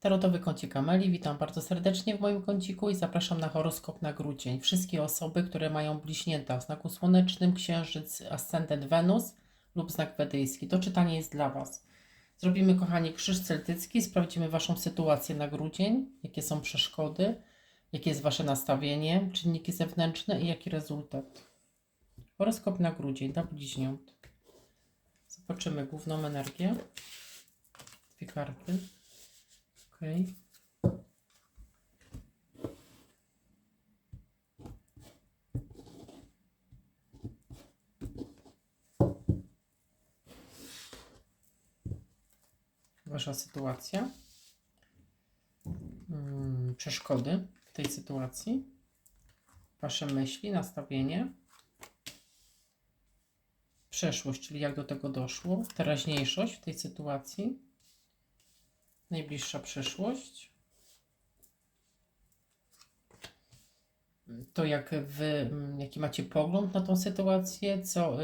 Tarotowy kącik Ameli, witam bardzo serdecznie w moim kąciku i zapraszam na horoskop na grudzień. Wszystkie osoby, które mają bliźnięta w znaku słonecznym, księżyc, ascendent Wenus lub znak wedyjski. To czytanie jest dla Was. Zrobimy, kochani, krzyż celtycki, sprawdzimy Waszą sytuację na grudzień, jakie są przeszkody, jakie jest Wasze nastawienie, czynniki zewnętrzne i jaki rezultat. Horoskop na grudzień dla bliźniąt. Zobaczymy główną energię. Dwie karty. Okej. Wasza sytuacja. Mm, Przeszkody w tej sytuacji. Wasze myśli, nastawienie. Przeszłość, czyli jak do tego doszło. Teraźniejszość w tej sytuacji. Najbliższa przyszłość. To jak wy, mm, jaki macie pogląd na tą sytuację, co,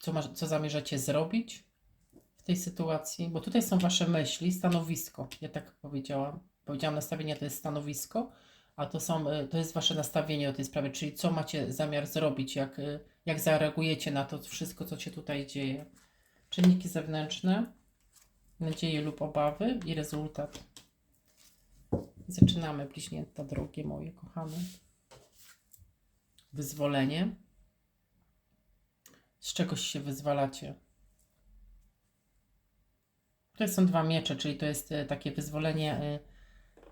co, ma, co zamierzacie zrobić w tej sytuacji, bo tutaj są wasze myśli, stanowisko. Ja tak powiedziałam. Powiedziałam, nastawienie to jest stanowisko, a to, są, y, to jest wasze nastawienie do tej sprawy, czyli co macie zamiar zrobić, jak, y, jak zareagujecie na to wszystko, co się tutaj dzieje. Czynniki zewnętrzne nadzieje lub obawy i rezultat. Zaczynamy, bliźnięta drogie moje kochane. Wyzwolenie. Z czegoś się wyzwalacie. To są dwa miecze, czyli to jest e, takie wyzwolenie e,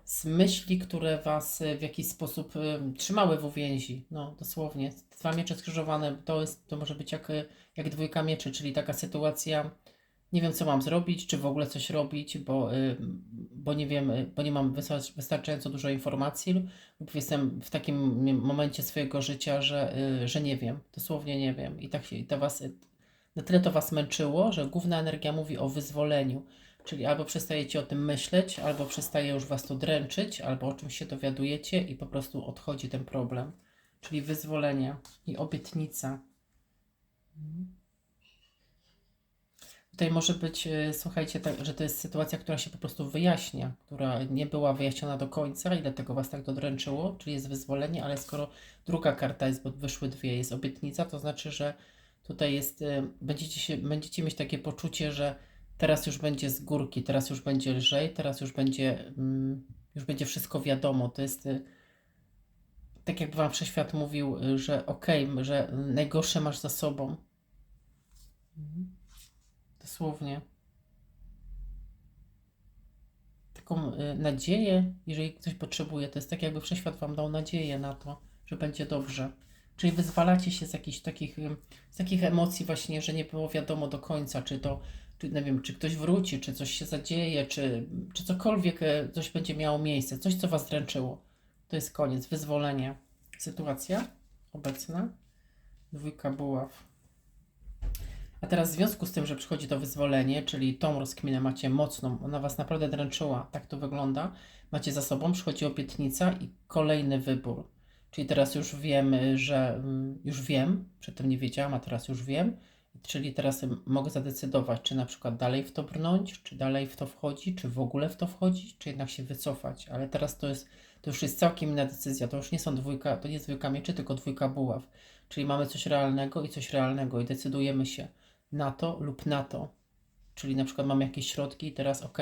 z myśli, które was e, w jakiś sposób trzymały w uwięzi. No, dosłownie. Dwa miecze skrzyżowane, to, jest, to może być jak, jak dwójka mieczy, czyli taka sytuacja nie wiem, co mam zrobić, czy w ogóle coś robić, bo, y, bo nie wiem, y, bo nie mam wystar- wystarczająco dużo informacji, lub jestem w takim momencie swojego życia, że, y, że nie wiem, dosłownie nie wiem. I tak to was, na tyle to was męczyło, że główna energia mówi o wyzwoleniu. Czyli albo przestajecie o tym myśleć, albo przestaje już was to dręczyć, albo o czymś się dowiadujecie i po prostu odchodzi ten problem. Czyli wyzwolenie i obietnica. Tutaj może być, e, słuchajcie, tak, że to jest sytuacja, która się po prostu wyjaśnia, która nie była wyjaśniona do końca i dlatego Was tak dodręczyło, czyli jest wyzwolenie, ale skoro druga karta jest, bo wyszły dwie, jest obietnica, to znaczy, że tutaj jest, e, będziecie, się, będziecie mieć takie poczucie, że teraz już będzie z górki, teraz już będzie lżej, teraz już będzie, mm, już będzie wszystko wiadomo. To jest e, tak, jakby Wam wszechświat mówił, że okej, że najgorsze masz za sobą. Dosłownie. Taką y, nadzieję, jeżeli ktoś potrzebuje, to jest tak, jakby wszechświat wam dał nadzieję na to, że będzie dobrze. Czyli wyzwalacie się z jakichś takich, y, z takich emocji właśnie, że nie było wiadomo do końca, czy to, czy, nie wiem, czy ktoś wróci, czy coś się zadzieje, czy, czy cokolwiek y, coś będzie miało miejsce, coś, co was dręczyło. To jest koniec, wyzwolenie. Sytuacja obecna. Dwójka buław. A teraz w związku z tym, że przychodzi to wyzwolenie, czyli tą rozkminę macie mocną, ona was naprawdę dręczyła, tak to wygląda, macie za sobą, przychodzi obietnica i kolejny wybór. Czyli teraz już wiemy, że mm, już wiem, przedtem nie wiedziałam, a teraz już wiem, czyli teraz ym, mogę zadecydować, czy na przykład dalej w to brnąć, czy dalej w to wchodzić, czy w ogóle w to wchodzić, czy jednak się wycofać. Ale teraz to jest, to już jest całkiem inna decyzja, to już nie są dwójka, to nie jest dwójka mieczy, tylko dwójka buław. Czyli mamy coś realnego i coś realnego i decydujemy się na to lub na to. Czyli na przykład mam jakieś środki i teraz ok,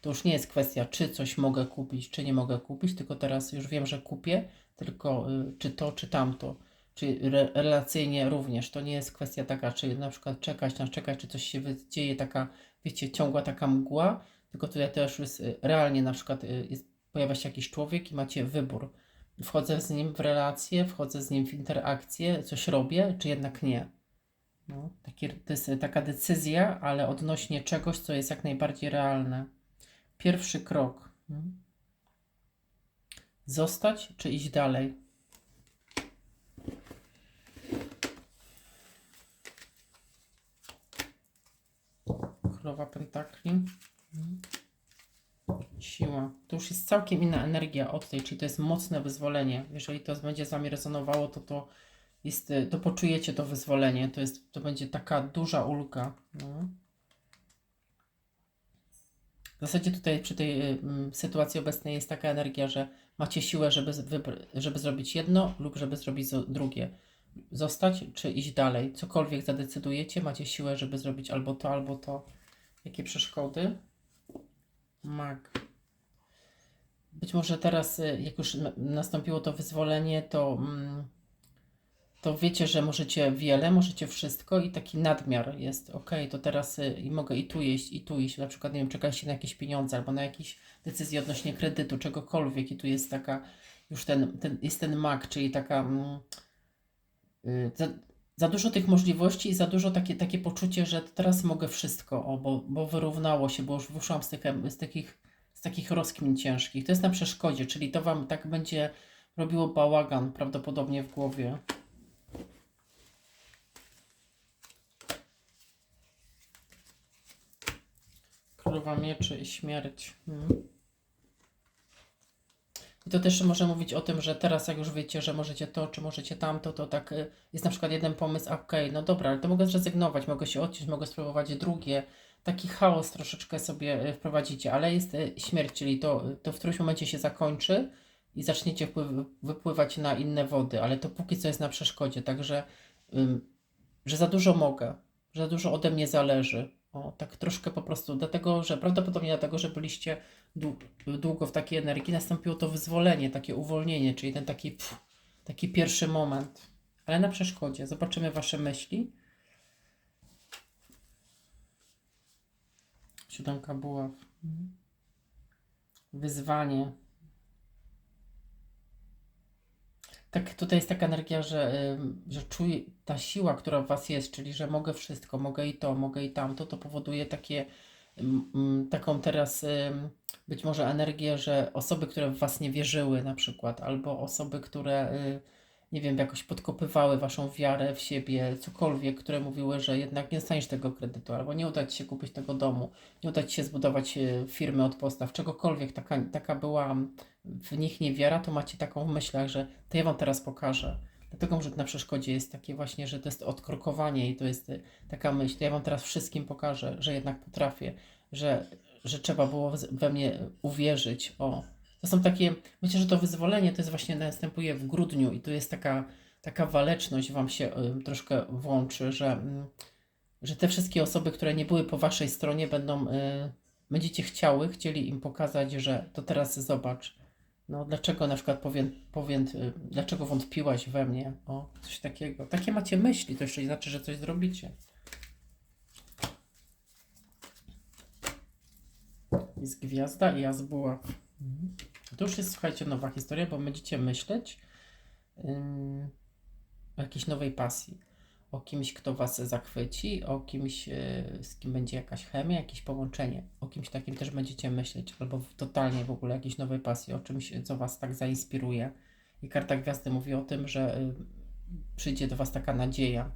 to już nie jest kwestia, czy coś mogę kupić, czy nie mogę kupić, tylko teraz już wiem, że kupię, tylko y, czy to, czy tamto. Czyli re, relacyjnie również. To nie jest kwestia taka, czy na przykład czekać, na czekać, czy coś się dzieje, taka, wiecie, ciągła taka mgła, tylko tutaj też jest y, realnie na przykład y, jest, pojawia się jakiś człowiek i macie wybór. Wchodzę z nim w relację, wchodzę z nim w interakcję, coś robię, czy jednak nie. No, to jest taka decyzja, ale odnośnie czegoś, co jest jak najbardziej realne. Pierwszy krok. Mm. Zostać czy iść dalej? Królowa Pentakli. Mm. Siła. To już jest całkiem inna energia od tej, czyli to jest mocne wyzwolenie. Jeżeli to będzie z Wami rezonowało, to to jest, y, to poczujecie to wyzwolenie, to, jest, to będzie taka duża ulga. No. W zasadzie tutaj przy tej y, sytuacji obecnej jest taka energia, że macie siłę, żeby, żeby zrobić jedno lub żeby zrobić drugie. Zostać czy iść dalej. Cokolwiek zadecydujecie, macie siłę, żeby zrobić albo to, albo to. Jakie przeszkody? Mag. Być może teraz, y, jak już nastąpiło to wyzwolenie, to, mm, to wiecie, że możecie wiele, możecie wszystko i taki nadmiar jest. Ok, to teraz y, i mogę i tu jeść, i tu iść. Na przykład, nie wiem, czekaliście na jakieś pieniądze albo na jakieś decyzje odnośnie kredytu, czegokolwiek. I tu jest taka, już ten, ten jest ten mag, czyli taka. Mm, y, za, za dużo tych możliwości i za dużo takie, takie poczucie, że teraz mogę wszystko, o, bo, bo wyrównało się, bo już wyszłam z, tych, z, takich, z takich rozkmin ciężkich. To jest na przeszkodzie, czyli to Wam tak będzie robiło bałagan prawdopodobnie w głowie. Królowa mieczy i śmierć. Mhm. I to też może mówić o tym, że teraz jak już wiecie, że możecie to, czy możecie tamto, to tak y, jest na przykład jeden pomysł, okej, no dobra, ale to mogę zrezygnować, mogę się odciąć, mogę spróbować drugie. Taki chaos troszeczkę sobie y, wprowadzicie, ale jest y, śmierć, czyli to, to w którymś momencie się zakończy i zaczniecie wypływać na inne wody, ale to póki co jest na przeszkodzie, także że za dużo mogę, że za dużo ode mnie zależy. O, tak troszkę po prostu, dlatego, że prawdopodobnie dlatego, że byliście dłu- długo w takiej energii, nastąpiło to wyzwolenie, takie uwolnienie, czyli ten taki, pff, taki pierwszy moment, ale na przeszkodzie. Zobaczymy Wasze myśli. Siódemka buław. Mhm. Wyzwanie. Tak, tutaj jest taka energia, że, że czuję ta siła, która w Was jest, czyli że mogę wszystko, mogę i to, mogę i tamto, to powoduje takie, taką teraz być może energię, że osoby, które w Was nie wierzyły na przykład, albo osoby, które, y, nie wiem, jakoś podkopywały Waszą wiarę w siebie, cokolwiek, które mówiły, że jednak nie dostaniesz tego kredytu, albo nie uda Ci się kupić tego domu, nie uda Ci się zbudować y, firmy od podstaw, czegokolwiek, taka, taka była w nich niewiara, to macie taką w myślach, że to ja Wam teraz pokażę. Dlatego może na przeszkodzie jest takie właśnie, że to jest odkrokowanie i to jest y, taka myśl, to ja Wam teraz wszystkim pokażę, że jednak potrafię, że, że trzeba było we mnie uwierzyć. O, to są takie, myślę, że to wyzwolenie to jest właśnie następuje w grudniu i tu jest taka, taka waleczność Wam się troszkę włączy, że, że te wszystkie osoby, które nie były po Waszej stronie będą, y, będziecie chciały, chcieli im pokazać, że to teraz zobacz, no dlaczego na przykład powiem, powiem y, dlaczego wątpiłaś we mnie, o, coś takiego. Takie macie myśli, to jeszcze nie znaczy, że coś zrobicie. Jest gwiazda i ja z buław. Mhm. To już jest, słuchajcie, nowa historia, bo będziecie myśleć o jakiejś nowej pasji. O kimś, kto was zachwyci, o kimś, y, z kim będzie jakaś chemia, jakieś połączenie. O kimś takim też będziecie myśleć, albo w totalnie w ogóle jakiejś nowej pasji, o czymś, co was tak zainspiruje. I karta gwiazdy mówi o tym, że y, przyjdzie do was taka nadzieja,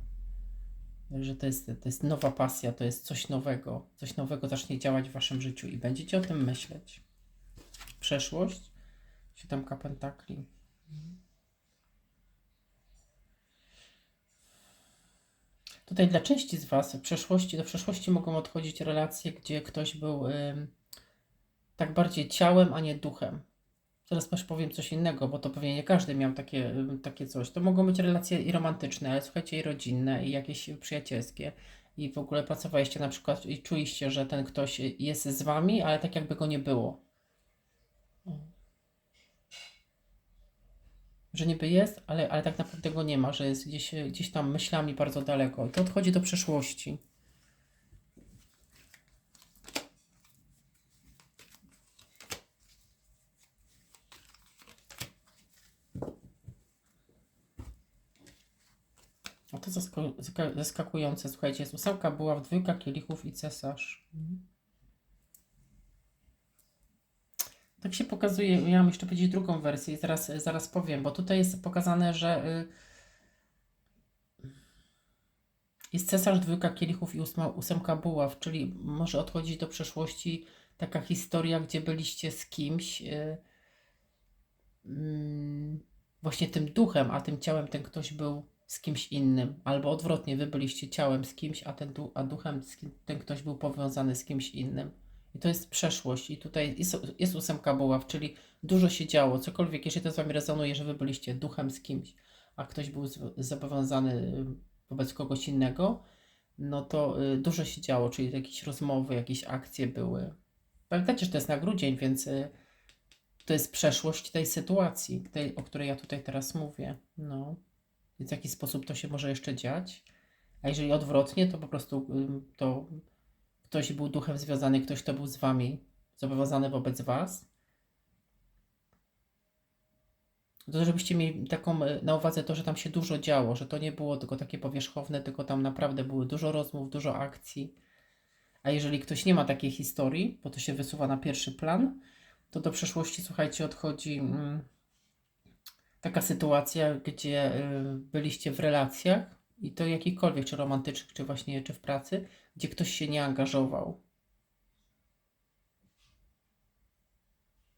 że to jest, to jest nowa pasja, to jest coś nowego, coś nowego zacznie działać w waszym życiu i będziecie o tym myśleć. Przeszłość, siódemka pentakli. Tutaj dla części z was w przeszłości, do przeszłości mogą odchodzić relacje, gdzie ktoś był ym, tak bardziej ciałem, a nie duchem. Teraz też powiem coś innego, bo to pewnie nie każdy miał takie, takie coś. To mogą być relacje i romantyczne, ale słuchajcie, i rodzinne, i jakieś przyjacielskie. I w ogóle pracowaliście na przykład i czuliście, że ten ktoś jest z wami, ale tak jakby go nie było. Że niby jest, ale, ale tak naprawdę go nie ma, że jest gdzieś, gdzieś tam myślami bardzo daleko. I to odchodzi do przeszłości. A to zaskakujące, słuchajcie, jest ósemka była w dwójka kielichów i cesarz. Tak się pokazuje, miałam jeszcze powiedzieć drugą wersję i zaraz, zaraz powiem, bo tutaj jest pokazane, że y, jest cesarz, dwójka kielichów i ósma, ósemka buław, czyli może odchodzić do przeszłości taka historia, gdzie byliście z kimś, y, mm, właśnie tym duchem, a tym ciałem ten ktoś był z kimś innym, albo odwrotnie, wy byliście ciałem z kimś, a, ten a duchem kim, ten ktoś był powiązany z kimś innym. I to jest przeszłość. I tutaj jest, jest ósemka buław, czyli dużo się działo. Cokolwiek, jeżeli to z Wami rezonuje, że Wy byliście duchem z kimś, a ktoś był zobowiązany y, wobec kogoś innego, no to y, dużo się działo, czyli jakieś rozmowy, jakieś akcje były. Pamiętajcie, że to jest na grudzień, więc y, to jest przeszłość tej sytuacji, tej, o której ja tutaj teraz mówię. No. Więc w jaki sposób to się może jeszcze dziać? A jeżeli odwrotnie, to po prostu to ktoś był duchem związany, ktoś, kto był z wami, zobowiązany wobec was. To żebyście mieli taką y, na uwadze to, że tam się dużo działo, że to nie było tylko takie powierzchowne, tylko tam naprawdę było dużo rozmów, dużo akcji. A jeżeli ktoś nie ma takiej historii, bo to się wysuwa na pierwszy plan, to do przeszłości, słuchajcie, odchodzi mm, taka sytuacja, gdzie y, byliście w relacjach i to jakichkolwiek, czy romantycznych, czy właśnie, czy w pracy, gdzie ktoś się nie angażował.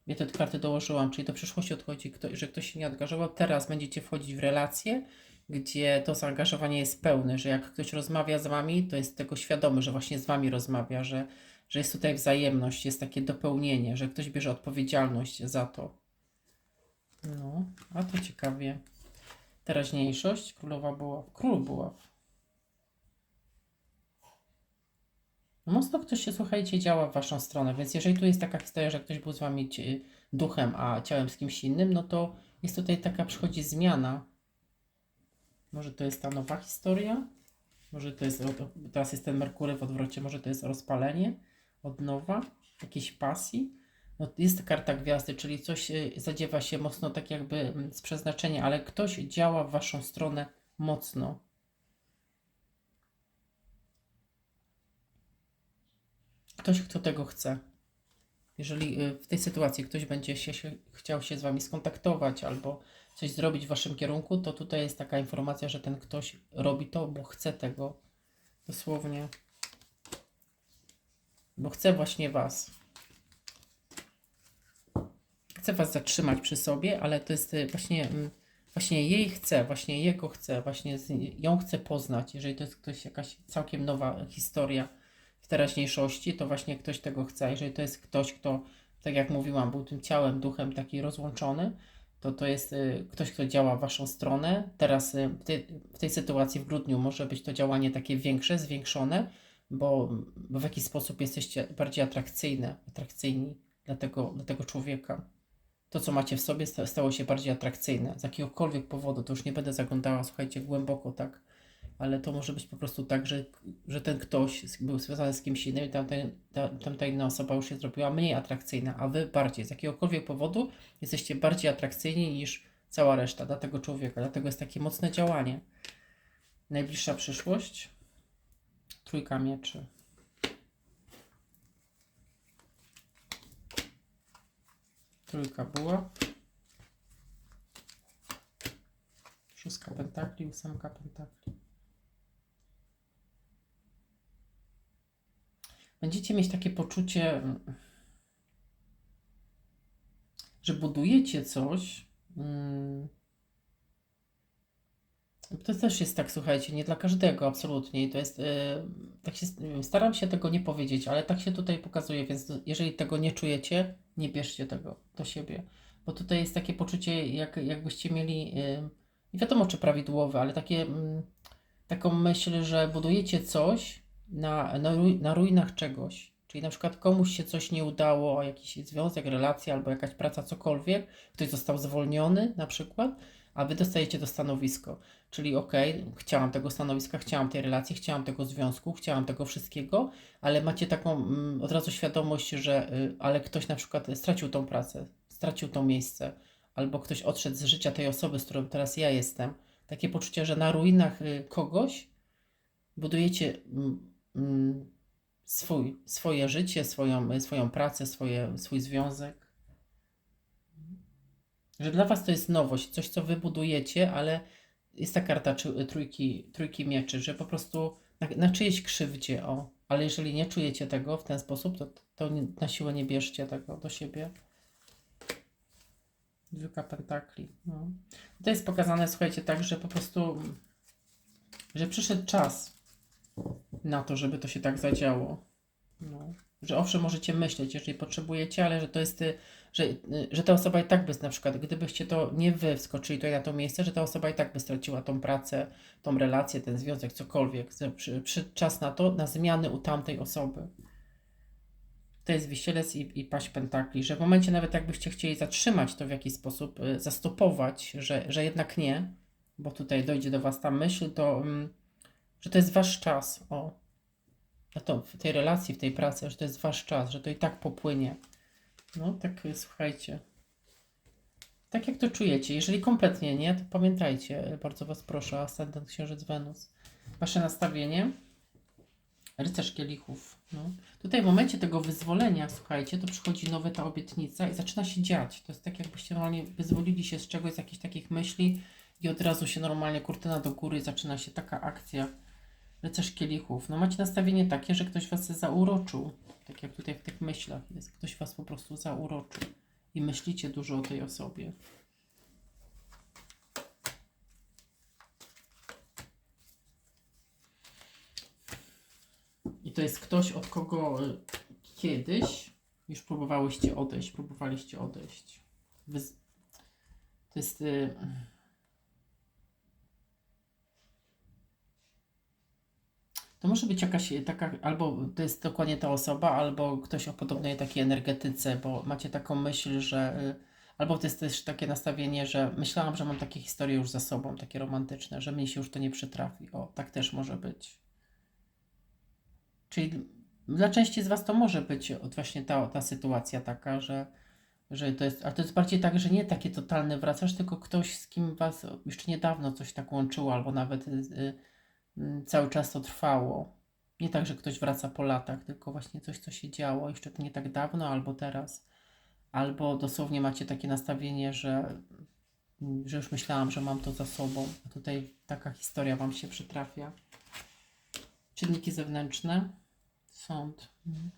Ja te karty dołożyłam, czyli do przyszłości odchodzi, że ktoś się nie angażował. Teraz będziecie wchodzić w relacje, gdzie to zaangażowanie jest pełne, że jak ktoś rozmawia z wami, to jest tego świadomy, że właśnie z wami rozmawia, że, że jest tutaj wzajemność, jest takie dopełnienie, że ktoś bierze odpowiedzialność za to. No, a to ciekawie. Teraźniejszość, królowa była, król była. No Mocno ktoś się, słuchajcie, działa w waszą stronę, więc jeżeli tu jest taka historia, że ktoś był z wami duchem, a ciałem z kimś innym, no to jest tutaj taka, przychodzi zmiana. Może to jest ta nowa historia, może to jest, teraz jest ten Merkury w odwrocie, może to jest rozpalenie od nowa, jakiejś pasji. No, jest karta gwiazdy, czyli coś e, zadziewa się mocno tak jakby mm, z przeznaczenia, ale ktoś działa w waszą stronę mocno. Ktoś, kto tego chce. Jeżeli y, w tej sytuacji ktoś będzie się, się chciał się z wami skontaktować albo coś zrobić w waszym kierunku, to tutaj jest taka informacja, że ten ktoś robi to, bo chce tego. Dosłownie. Bo chce właśnie was. Chce was zatrzymać przy sobie, ale to jest y, właśnie, mm, właśnie jej chce, właśnie jego chce, właśnie ją chce poznać. Jeżeli to jest ktoś, jakaś całkiem nowa historia w teraźniejszości, to właśnie ktoś tego chce. Jeżeli to jest ktoś, kto, tak jak mówiłam, był tym ciałem, duchem taki rozłączony, to to jest y, ktoś, kto działa w waszą stronę. Teraz y, w, tej, w tej sytuacji w grudniu może być to działanie takie większe, zwiększone, bo, bo w jakiś sposób jesteście bardziej atrakcyjne, atrakcyjni dla tego, dla tego człowieka. To, co macie w sobie, sta- stało się bardziej atrakcyjne. Z jakiegokolwiek powodu, to już nie będę zaglądała, słuchajcie, głęboko, tak? Ale to może być po prostu tak, że, że ten ktoś był związany z kimś innym i tamta, ta, tamta inna osoba już się zrobiła mniej atrakcyjna, a wy bardziej. Z jakiegokolwiek powodu jesteście bardziej atrakcyjni niż cała reszta dla tego człowieka. Dlatego jest takie mocne działanie. Najbliższa przyszłość. Trójka mieczy. Trójka buław. Szóstka pentakli, ósemka pentakli. Będziecie mieć takie poczucie, mm, że budujecie coś. mm, To też jest tak, słuchajcie, nie dla każdego absolutnie. To jest, e, tak się, staram się tego nie powiedzieć, ale tak się tutaj pokazuje, więc jeżeli tego nie czujecie, nie bierzcie tego do siebie. Bo tutaj jest takie poczucie, jak, jakbyście mieli, nie wiadomo czy prawidłowe, ale takie, taką myśl, że budujecie coś na, na, na ruinach czegoś. Czyli na przykład komuś się coś nie udało, jakiś związek, relacja albo jakaś praca, cokolwiek, ktoś został zwolniony na przykład, a wy dostajecie to stanowisko. Czyli okej, chciałam tego stanowiska, chciałam tej relacji, chciałam tego związku, chciałam tego wszystkiego, ale macie taką mm, od razu świadomość, że y, ale ktoś na przykład stracił tą pracę, stracił to miejsce, albo ktoś odszedł z życia tej osoby, z którą teraz ja jestem. Takie poczucie, że na ruinach y, kogoś budujecie mm, mm, swój, swoje życie, swoją, swoją pracę, swoje, swój związek. Że dla Was to jest nowość, coś, co Wy budujecie, ale jest ta karta trójki, trójki mieczy, że po prostu na, na czyjejś krzywdzie, o. Ale jeżeli nie czujecie tego w ten sposób, to, to na siłę nie bierzcie tego do siebie. Dwójka pentakli. No. To jest pokazane, słuchajcie, tak, że po prostu, że przyszedł czas na to, żeby to się tak zadziało. No. Że owszem, możecie myśleć, jeżeli potrzebujecie, ale że to jest, y, że, y, że ta osoba i tak by, na przykład, gdybyście to nie wy wskoczyli tutaj na to miejsce, że ta osoba i tak by straciła tą pracę, tą relację, ten związek, cokolwiek. Przy, przyszedł czas na to, na zmiany u tamtej osoby. To jest wisielec i, i paść pentakli, że w momencie nawet jakbyście chcieli zatrzymać to w jakiś sposób, y, zastopować, że, że jednak nie, bo tutaj dojdzie do Was ta myśl, to mm, że to jest Wasz czas, o, na to, w tej relacji, w tej pracy, że to jest Wasz czas, że to i tak popłynie. No, tak y, słuchajcie. Tak jak to czujecie. Jeżeli kompletnie nie, to pamiętajcie, y, bardzo Was proszę, ascendent Księżyc Wenus. Wasze nastawienie, rycerz kielichów. No. Tutaj w momencie tego wyzwolenia, słuchajcie, to przychodzi nowa ta obietnica i zaczyna się dziać. To jest tak, jakbyście normalnie wyzwolili się z czegoś, z jakichś takich myśli i od razu się normalnie kurtyna do góry zaczyna się taka akcja. Rycerz kielichów. No macie nastawienie takie, że ktoś was zauroczył. Tak jak tutaj w tych myślach jest. Ktoś was po prostu zauroczył. I myślicie dużo o tej osobie. I to jest ktoś, od kogo y, kiedyś już próbowałyście odejść, próbowaliście odejść. To jest. To może być jakaś taka, albo to jest dokładnie ta osoba, albo ktoś o podobnej takiej energetyce, bo macie taką myśl, że. y, Albo to jest też takie nastawienie, że myślałam, że mam takie historie już za sobą, takie romantyczne, że mi się już to nie przytrafi. O, tak też może być. Czyli dla części z Was to może być właśnie ta, ta sytuacja taka, że, że to jest, ale to jest bardziej tak, że nie takie totalne wracasz, tylko ktoś, z kim Was jeszcze niedawno coś tak łączyło, albo nawet y, y, cały czas to trwało. Nie tak, że ktoś wraca po latach, tylko właśnie coś, co się działo jeszcze nie tak dawno, albo teraz. Albo dosłownie macie takie nastawienie, że, że już myślałam, że mam to za sobą. A tutaj taka historia Wam się przytrafia. Czynniki zewnętrzne. Sąd. Mhm.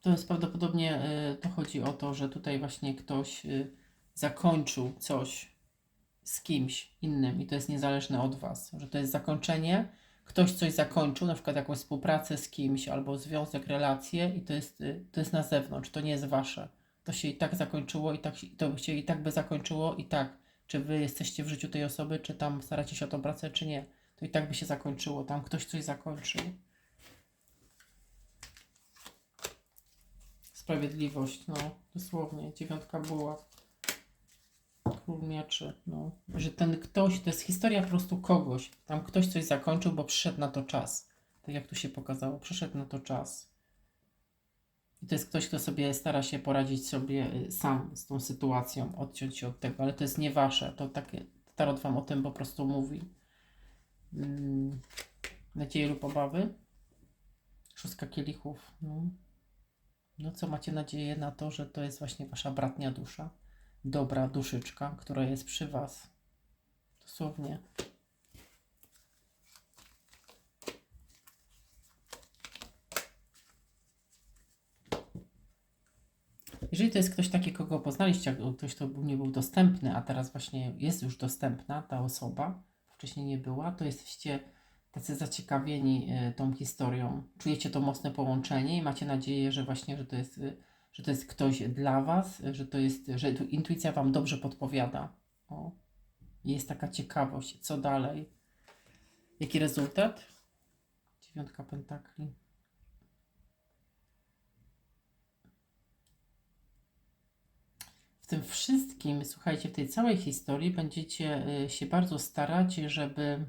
To jest prawdopodobnie, y, to chodzi o to, że tutaj właśnie ktoś y, zakończył coś z kimś innym i to jest niezależne od Was, że to jest zakończenie, ktoś coś zakończył, na przykład jakąś współpracę z kimś albo związek, relację i to jest, y, to jest na zewnątrz, to nie jest Wasze. To się i tak zakończyło i tak, to się i tak by zakończyło i tak, czy Wy jesteście w życiu tej osoby, czy tam staracie się o tą pracę, czy nie, to i tak by się zakończyło, tam ktoś coś zakończył. Sprawiedliwość, no, dosłownie, dziewiątka była. Król mieczy, no. Że ten ktoś, to jest historia po prostu kogoś. Tam ktoś coś zakończył, bo przyszedł na to czas. Tak jak tu się pokazało, przyszedł na to czas. I to jest ktoś, kto sobie stara się poradzić sobie y, sam z tą sytuacją, odciąć się od tego, ale to jest nie wasze. To takie, Tarot wam o tym po prostu mówi. Mm, nadzieje lub obawy? Szóstka kielichów. No. no co, macie nadzieję na to, że to jest właśnie wasza bratnia dusza? Dobra duszyczka, która jest przy was. Dosłownie. Jeżeli to jest ktoś taki, kogo poznaliście, ktoś, kto nie był dostępny, a teraz właśnie jest już dostępna ta osoba, wcześniej nie była, to jesteście tacy zaciekawieni y, tą historią. Czujecie to mocne połączenie i macie nadzieję, że właśnie, że to jest, y, że to jest ktoś dla was, że to jest, że tu intuicja wam dobrze podpowiada. O. Jest taka ciekawość, co dalej. Jaki rezultat? Dziewiątka pentakli. W tym wszystkim, słuchajcie, w tej całej historii będziecie y, się bardzo starać, żeby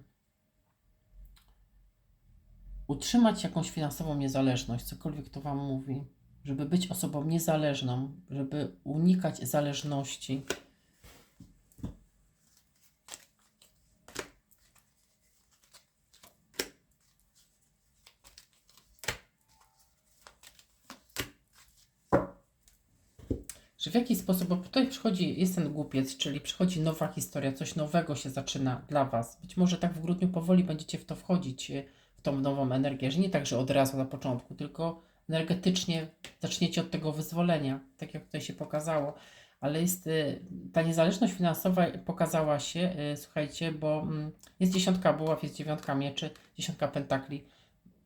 utrzymać jakąś finansową niezależność, cokolwiek to Wam mówi. Żeby być osobą niezależną, żeby unikać zależności. że w jaki sposób, bo tutaj przychodzi, jest ten głupiec, czyli przychodzi nowa historia, coś nowego się zaczyna dla Was. Być może tak w grudniu powoli będziecie w to wchodzić, w tą nową energię, że nie tak, że od razu na początku, tylko energetycznie zaczniecie od tego wyzwolenia, tak jak tutaj się pokazało. Ale jest e, ta niezależność finansowa pokazała się, e, słuchajcie, bo mm, jest dziesiątka buław, jest dziewiątka mieczy, dziesiątka pentakli,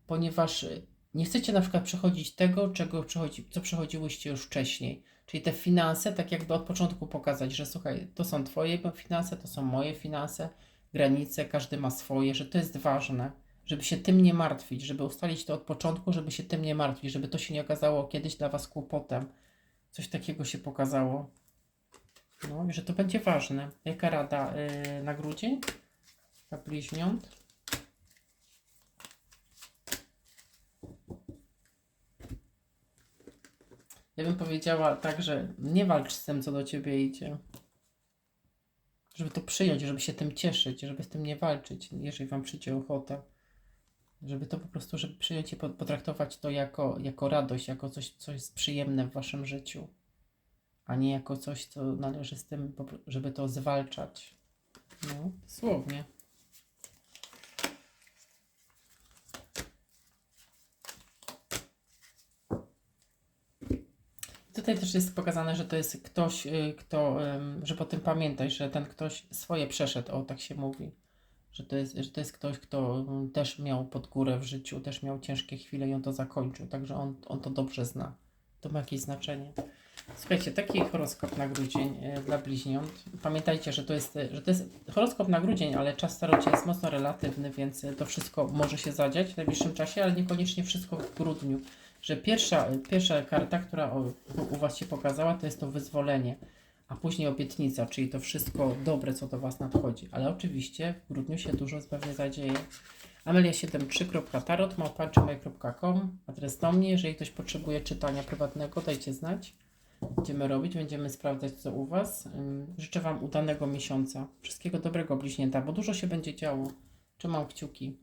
ponieważ e, nie chcecie na przykład przechodzić tego, czego przechodzi, co przechodziłyście już wcześniej. Czyli te finanse, tak jakby od początku pokazać, że słuchaj, to są Twoje finanse, to są moje finanse, granice, każdy ma swoje, że to jest ważne, żeby się tym nie martwić, żeby ustalić to od początku, żeby się tym nie martwić, żeby to się nie okazało kiedyś dla Was kłopotem. Coś takiego się pokazało. No, i że to będzie ważne. Jaka rada yy, na grudzień? Dla bliźniąt. Ja bym powiedziała tak, że nie walcz z tym, co do ciebie idzie. Żeby to przyjąć, żeby się tym cieszyć, żeby z tym nie walczyć, jeżeli wam przyjdzie ochota. Żeby to po prostu, żeby po- potraktować to jako, jako radość, jako coś, co jest przyjemne w waszym życiu, a nie jako coś, co należy z tym, żeby to zwalczać. No, słownie. Tutaj też jest pokazane, że to jest ktoś, y, kto, że po tym pamiętaj, że ten ktoś swoje przeszedł, o tak się mówi. Że to jest, że to jest ktoś, kto też miał pod górę w życiu, też miał ciężkie chwile i on to zakończył, także on, on to dobrze zna. To ma jakieś znaczenie. Słuchajcie, taki horoskop na grudzień y, dla bliźniąt. Pamiętajcie, że to, jest, y, że to jest horoskop na grudzień, ale czas starocia jest mocno relatywny, więc y, to wszystko może się zadziać w najbliższym czasie, ale niekoniecznie wszystko w grudniu że pierwsza, pierwsza karta, która u Was się pokazała, to jest to wyzwolenie, a później obietnica, czyli to wszystko dobre, co do Was nadchodzi. Ale oczywiście w grudniu się dużo pewnie zadzieje. Amelia73.tarot, małpaczymaj.com, adres do mnie. Jeżeli ktoś potrzebuje czytania prywatnego, dajcie znać. Będziemy robić, będziemy sprawdzać, co u Was. Życzę Wam udanego miesiąca. Wszystkiego dobrego, bliźnięta, bo dużo się będzie działo. Trzymam kciuki.